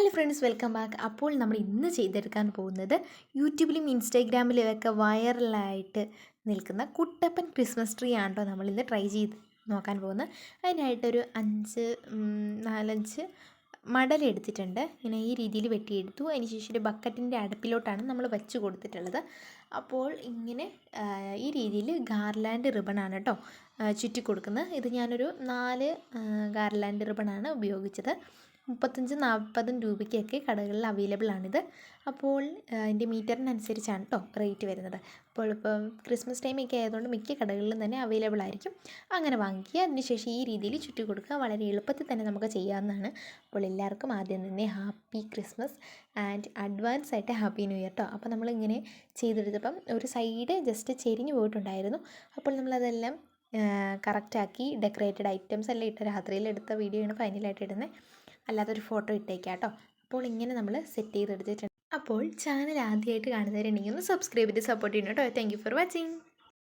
Hello friends welcome back അപ്പോൾ നമ്മൾ ഇന്ന് ചെയ്തെടുക്കാൻ പോകുന്നത് യൂട്യൂബിലും ഇൻസ്റ്റാഗ്രാമിലും ഒക്കെ വൈറലായിട്ട് നിൽക്കുന്ന കുട്ടപ്പൻ ക്രിസ്മസ് ട്രീ ആണ് കേട്ടോ നമ്മളിന്ന് ട്രൈ ചെയ്ത് നോക്കാൻ പോകുന്നത്. അതിനായിട്ടൊരു അഞ്ച് നാലഞ്ച് മടൽ എടുത്തിട്ടുണ്ട്. ഇങ്ങനെ ഈ രീതിയിൽ വെട്ടിയെടുത്തു. അതിന് ശേഷം ഒരു ബക്കറ്റിന്റെ അടുപ്പിലോട്ടാണ് നമ്മൾ വെച്ച് കൊടുത്തിട്ടുള്ളത്. അപ്പോൾ ഇങ്ങനെ ഈ രീതിയിൽ ഗാർലാൻഡ് റിബണാണ് കേട്ടോ ചുറ്റി കൊടുക്കുന്നത്. ഇത് ഞാനൊരു നാല് ഗാർലാൻഡ് റിബണാണ് ഉപയോഗിച്ചത്. മുപ്പത്തഞ്ച് നാൽപ്പതും രൂപയ്ക്കൊക്കെ കടകളിൽ അവൈലബിൾ ആണിത്. അപ്പോൾ അതിന്റെ മീറ്ററിനനുസരിച്ചാണ് കേട്ടോ റേറ്റ് വരുന്നത്. അപ്പോൾ ഇപ്പോൾ ക്രിസ്മസ് ടൈമൊക്കെ ആയതുകൊണ്ട് മിക്ക കടകളിലും തന്നെ അവൈലബിൾ ആയിരിക്കും. അങ്ങനെ വാങ്ങിക്കുക. അതിനുശേഷം ഈ രീതിയിൽ ചുറ്റി കൊടുക്കുക. വളരെ എളുപ്പത്തിൽ തന്നെ നമുക്ക് ചെയ്യാവുന്നതാണ്. അപ്പോൾ എല്ലാവർക്കും ആദ്യം തന്നെ ഹാപ്പി ക്രിസ്മസ് ആൻഡ് അഡ്വാൻസ് ആയിട്ട് ഹാപ്പി ന്യൂ ഇയർ കേട്ടോ അപ്പോൾ നമ്മളിങ്ങനെ ചെയ്തെടുത്തപ്പം ഒരു സൈഡ് ജസ്റ്റ് ചെരിഞ്ഞു പോയിട്ടുണ്ടായിരുന്നു. അപ്പോൾ നമ്മളതെല്ലാം കറക്റ്റാക്കി ഡെക്കറേറ്റഡ് ഐറ്റംസ് എല്ലാം ഇട്ട് രാത്രിയിൽ എടുത്ത വീഡിയോ ആണ് ഫൈനലായിട്ട് ഇടുന്നത്. അല്ലാതെ ഒരു ഫോട്ടോ ഇട്ടേക്കാം കേട്ടോ അപ്പോൾ ഇങ്ങനെ നമ്മൾ സെറ്റ് ചെയ്തെടുത്തിട്ടുണ്ട്. അപ്പോൾ ചാനൽ ആദ്യമായിട്ട് കാണുന്നവരുണ്ടെങ്കിൽ ഒന്ന് സബ്സ്ക്രൈബ് ചെയ്ത് സപ്പോർട്ട് ചെയ്യണം കേട്ടോ താങ്ക് ഫോർ വാച്ചിങ്